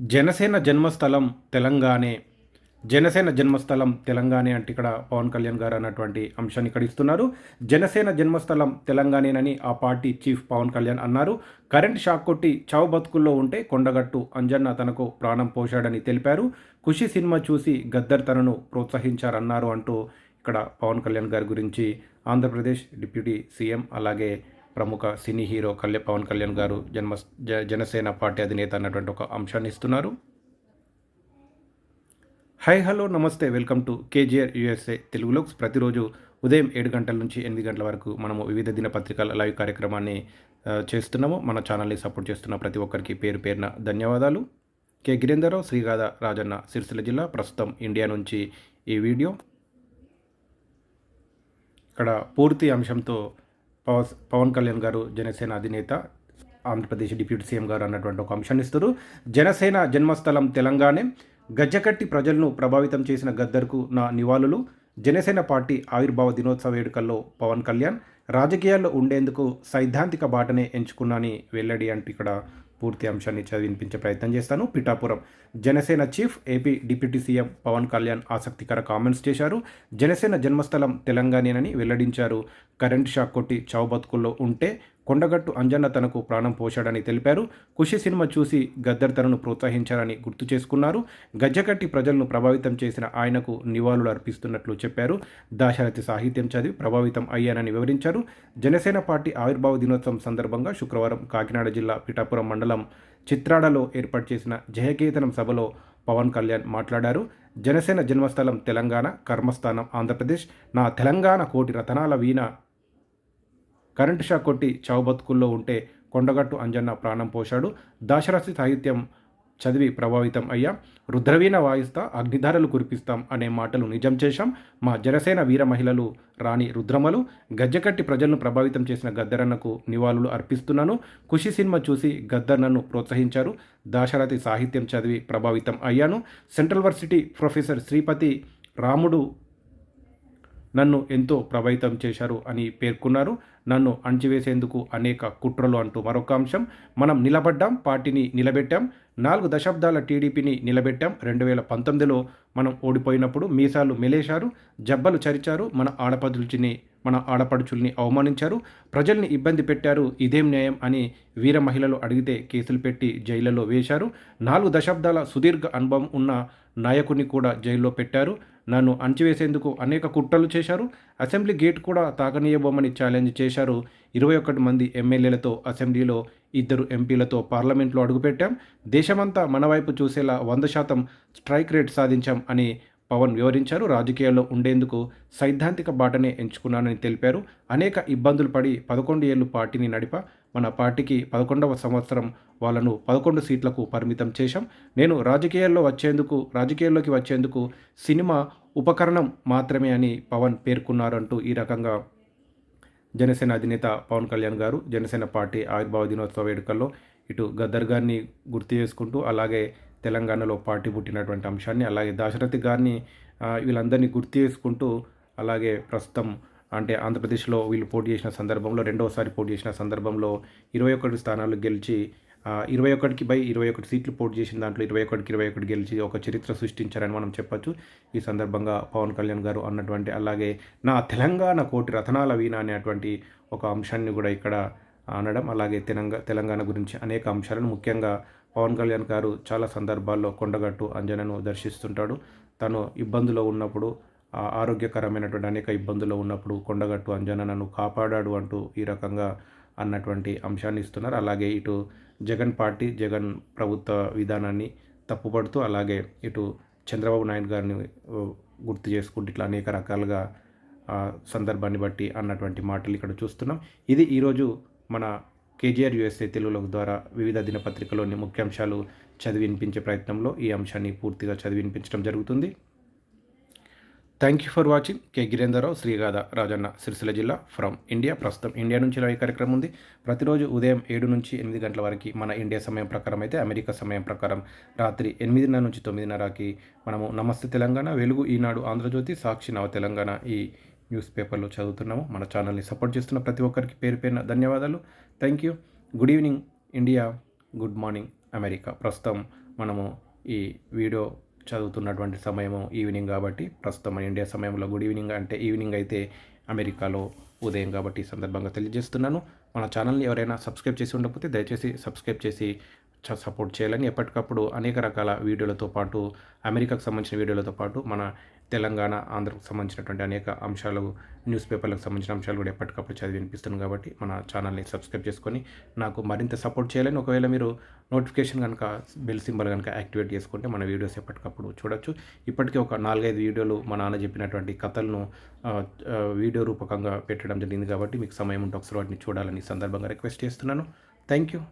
జనసేన జన్మస్థలం తెలంగాణే. జనసేన జన్మస్థలం తెలంగాణ అంటే ఇక్కడ పవన్ కళ్యాణ్ గారు అన్నటువంటి అంశాన్ని ఇక్కడ ఇస్తున్నారు. జనసేన జన్మస్థలం తెలంగాణేనని ఆ పార్టీ చీఫ్ పవన్ కళ్యాణ్ అన్నారు. కరెంట్ షాక్ కొట్టి చావు బతుకుల్లో ఉంటే కొండగట్టు అంజన్న తనకు ప్రాణం పోశాడని తెలిపారు. ఖుషి సినిమా చూసి గద్దర్ తనను ప్రోత్సహించారన్నారు అంటూ ఇక్కడ పవన్ కళ్యాణ్ గారి గురించి ఆంధ్రప్రదేశ్ డిప్యూటీ సీఎం అలాగే ప్రముఖ సినీ హీరో కళ్యాణ్ పవన్ కళ్యాణ్ గారు జన్మ జ- జనసేన పార్టీ అధినేత అన్నటువంటి ఒక అంశాన్ని ఇస్తున్నారు. హాయ్ హలో నమస్తే వెల్కమ్ టు కేజీఆర్ యుఎస్ఏ తెలుగులో ప్రతిరోజు ఉదయం ఏడు గంటల నుంచి ఎనిమిది గంటల వరకు మనము వివిధ దినపత్రికల లైవ్ కార్యక్రమాన్ని చేస్తున్నాము. మన ఛానల్ని సపోర్ట్ చేస్తున్న ప్రతి ఒక్కరికి పేరు పేరున ధన్యవాదాలు. కె. గిరేందర్రావు శ్రీగాధ రాజన్న సిరిసిల్ల జిల్లా ప్రస్తుతం ఇండియా నుంచి ఈ వీడియో. ఇక్కడ పూర్తి అంశంతో పవన్ కళ్యాణ్ గారు జనసేన అధినేత ఆంధ్రప్రదేశ్ డిప్యూటీ సీఎం గారు అన్నటువంటి ఒక అంశాన్ని ఇస్తారు జనసేన జన్మస్థలం తెలంగాణ. గజ్జకట్టి ప్రజలను ప్రభావితం చేసిన గద్దర్కు నా నివాళులు. జనసేన పార్టీ ఆవిర్భావ దినోత్సవ వేడుకల్లో పవన్ కళ్యాణ్. రాజకీయాల్లో ఉండేందుకు సైద్ధాంతిక బాటనే ఎంచుకున్నాని వెల్లడి అంటూ ఇక్కడ పూర్తి అంశాన్ని చదివి వినిపించే ప్రయత్నం చేస్తాను. Pithapuram Janasena chief AP deputy CM Pawan Kalyan ఆసక్తికర కామెంట్స్ చేశారు. జనసేన జన్మస్థలం తెలంగాణేనని వెల్లడించారు. కరెంట్ షాక్ కొట్టి చావు బతుకుల్లో ఉంటే కొండగట్టు అంజన్న తనకు ప్రాణం పోశాడని తెలిపారు. ఖుషి సినిమా చూసి గద్దర్ తనను ప్రోత్సహించారని గుర్తు చేసుకున్నారు. గజ్జకట్టి ప్రజలను ప్రభావితం చేసిన ఆయనకు నివాళులు అర్పిస్తున్నట్లు చెప్పారు. దాశరథి సాహిత్యం చదివి ప్రభావితం అయ్యానని వివరించారు. జనసేన పార్టీ ఆవిర్భావ దినోత్సవం సందర్భంగా శుక్రవారం కాకినాడ జిల్లా పిఠాపురం మండలం చిత్రాడలో ఏర్పాటు చేసిన జయకేతనం సభలో పవన్ కళ్యాణ్ మాట్లాడారు. జనసేన జన్మస్థలం తెలంగాణ కర్మస్థానం ఆంధ్రప్రదేశ్. నా తెలంగాణ కోటి రతనాల వీణ కరెంటు షాక్ కొట్టి చావు బతుకుల్లో ఉంటే కొండగట్టు అంజన్న ప్రాణం పోశాడు. దాశరథి సాహిత్యం చదివి ప్రభావితం అయ్యాం. రుద్రవీణ వాయిస్తా అగ్నిధారలు కురిపిస్తాం అనే మాటలు నిజం చేశాం. మా జనసేన వీర మహిళలు రాణి రుద్రమలు గజ్జకట్టి ప్రజలను ప్రభావితం చేసిన గద్దరన్నకు నివాళులు అర్పిస్తున్నాను. ఖుషి సినిమా చూసి గద్దర్నను ప్రోత్సహించారు. దాశరథి సాహిత్యం చదివి ప్రభావితం అయ్యాను. సెంట్రల్ వర్సిటీ ప్రొఫెసర్ శ్రీపతి రాముడు నన్ను ఎంతో ప్రభావితం చేశారు అని పేర్కొన్నారు. నన్ను అణచివేసేందుకు అనేక కుట్రలు అంటూ మరొక అంశం. మనం నిలబడ్డాం పార్టీని నిలబెట్టాం. నాలుగు దశాబ్దాల టీడీపీని నిలబెట్టాం. రెండు వేల పంతొమ్మిదిలో మనం ఓడిపోయినప్పుడు మీసాలు మెలేశారు జబ్బలు చరిచారు మన ఆడపడుచుని మన ఆడపడుచుల్ని అవమానించారు. ప్రజల్ని ఇబ్బంది పెట్టారు ఇదేం న్యాయం అని వీర మహిళలు అడిగితే కేసులు పెట్టి జైళ్ళలో వేశారు. నాలుగు దశాబ్దాల సుదీర్ఘ అనుభవం ఉన్న నాయకుని కూడా జైల్లో పెట్టారు. నన్ను అణచివేసేందుకు అనేక కుట్రలు చేశారు. అసెంబ్లీ గేట్ కూడా తాకనీయబోమని ఛాలెంజ్ చేశారు. ఇరవై ఒకటి మంది ఎమ్మెల్యేలతో అసెంబ్లీలో ఇద్దరు ఎంపీలతో పార్లమెంట్లో అడుగుపెట్టాం. దేశమంతా మన వైపు చూసేలా వంద శాతం స్ట్రైక్ రేట్ సాధించాం అని పవన్ వివరించారు. రాజకీయాల్లో ఉండేందుకు సైద్ధాంతిక బాటనే ఎంచుకున్నానని తెలిపారు. అనేక ఇబ్బందులు పడి పదకొండు ఏళ్ళు పార్టీని నడిప మన పార్టీకి పదకొండవ సంవత్సరం వాళ్ళను పదకొండు సీట్లకు పరిమితం చేశాం. నేను రాజకీయాల్లో వచ్చేందుకు రాజకీయాల్లోకి వచ్చేందుకు సినిమా ఉపకరణం మాత్రమే అని పవన్ పేర్కొన్నారంటూ ఈ రకంగా జనసేన అధినేత పవన్ కళ్యాణ్ గారు జనసేన పార్టీ ఆవిర్భావ దినోత్సవ వేడుకల్లో ఇటు గద్దర్ గారిని గుర్తు చేసుకుంటూ అలాగే తెలంగాణలో పార్టీ పుట్టినటువంటి అంశాన్ని అలాగే దాశరథి గారిని వీళ్ళందరినీ గుర్తు చేసుకుంటూ అలాగే ప్రస్తుతం అంటే ఆంధ్రప్రదేశ్లో వీళ్ళు పోటీ చేసిన సందర్భంలో రెండవసారి పోటీ చేసిన సందర్భంలో ఇరవై ఒకటి స్థానాలు గెలిచి ఇరవై ఒకటికి బై ఇరవై ఒకటి సీట్లు పోటీ చేసిన దాంట్లో ఇరవై ఒకటికి ఇరవై ఒకటి గెలిచి ఒక చరిత్ర సృష్టించారని మనం చెప్పొచ్చు. ఈ సందర్భంగా పవన్ కళ్యాణ్ గారు అన్నటువంటి అలాగే నా తెలంగాణ కోటి రతనాల వీణ అనేటువంటి ఒక అంశాన్ని కూడా ఇక్కడ అనడం అలాగే తెలంగాణ తెలంగాణ గురించి అనేక అంశాలను ముఖ్యంగా పవన్ కళ్యాణ్ గారు చాలా సందర్భాల్లో కొండగట్టు అంజనను దర్శిస్తుంటాడు. తను ఇబ్బందులో ఉన్నప్పుడు ఆరోగ్యకరమైనటువంటి అనేక ఇబ్బందులు ఉన్నప్పుడు కొండగట్టు అంజన నన్ను కాపాడాడు అంటూ ఈ రకంగా అన్నటువంటి అంశాన్ని ఇస్తున్నారు. అలాగే ఇటు జగన్ పార్టీ జగన్ ప్రభుత్వ విధానాన్ని తప్పుపడుతూ అలాగే ఇటు చంద్రబాబు నాయుడు గారిని గుర్తు చేసుకుంటూ ఇట్లా అనేక రకాలుగా సందర్భాన్ని బట్టి అన్నటువంటి మాటలు ఇక్కడ చూస్తున్నాం. ఇది ఈరోజు మన కేజీఆర్ యుఎస్ఏ తెలుగులో ద్వారా వివిధ దినపత్రికలోని ముఖ్యాంశాలు చదివి వినిపించే ప్రయత్నంలో ఈ అంశాన్ని పూర్తిగా చదివి వినిపించడం జరుగుతుంది. Thank you for watching K Girendar Rao Srigadha Rajanna Sircilla జిల్లా ఫ్రమ్ ఇండియా ప్రస్తుతం ఇండియా నుంచి లైవ్ కార్యక్రమం ఉంది. ప్రతిరోజు ఉదయం ఏడు నుంచి ఎనిమిది గంటల వరకు మన ఇండియా సమయం ప్రకారం అయితే అమెరికా సమయం ప్రకారం రాత్రి ఎనిమిదిన్నర నుంచి తొమ్మిదిన్నరకి మనము నమస్తే తెలంగాణ వెలుగు ఈనాడు ఆంధ్రజ్యోతి సాక్షి నవ తెలంగాణ ఈ న్యూస్ పేపర్లో చదువుతున్నాము. మన ఛానల్ని సపోర్ట్ చేస్తున్న ప్రతి ఒక్కరికి పేరు పేరున ధన్యవాదాలు. Thank you good evening India good morning America ప్రస్తుతం మనము ఈ వీడియో చదువుతున్నటువంటి సమయము ఈవినింగ్ కాబట్టి ప్రస్తుతం మన ఇండియా సమయంలో గుడ్ ఈవినింగ్ అంటే ఈవినింగ్ అయితే అమెరికాలో ఉదయం కాబట్టి ఈ సందర్భంగా తెలియజేస్తున్నాను. మన ఛానల్ని ఎవరైనా సబ్స్క్రైబ్ చేసి ఉండకపోతే దయచేసి సబ్స్క్రైబ్ చేసి చ- సపోర్ట్ చేయాలని ఎప్పటికప్పుడు అనేక రకాల వీడియోలతో పాటు అమెరికాకు సంబంధించిన వీడియోలతో పాటు మన తెలంగాణ ఆంధ్రకు సంబంధించినటువంటి అనేక అంశాలు న్యూస్ పేపర్లకు సంబంధించిన అంశాలు కూడా ఎప్పటికప్పుడు చదివి వినిపిస్తుంది కాబట్టి మన ఛానల్ని సబ్స్క్రైబ్ చేసుకొని నాకు మరింత సపోర్ట్ చేయాలని ఒకవేళ మీరు నోటిఫికేషన్ కనుక బెల్ సింబల్ కనుక యాక్టివేట్ చేసుకుంటే మన వీడియోస్ ఎప్పటికప్పుడు చూడొచ్చు. ఇప్పటికే ఒక నాలుగైదు వీడియోలు మా నాన్న చెప్పినటువంటి కథలను వీడియో రూపకంగా పెట్టడం జరిగింది కాబట్టి మీకు సమయం ఉంటే ఒకసారి వాటిని చూడాలని సందర్భంగా రిక్వెస్ట్ చేస్తున్నాను. Thank you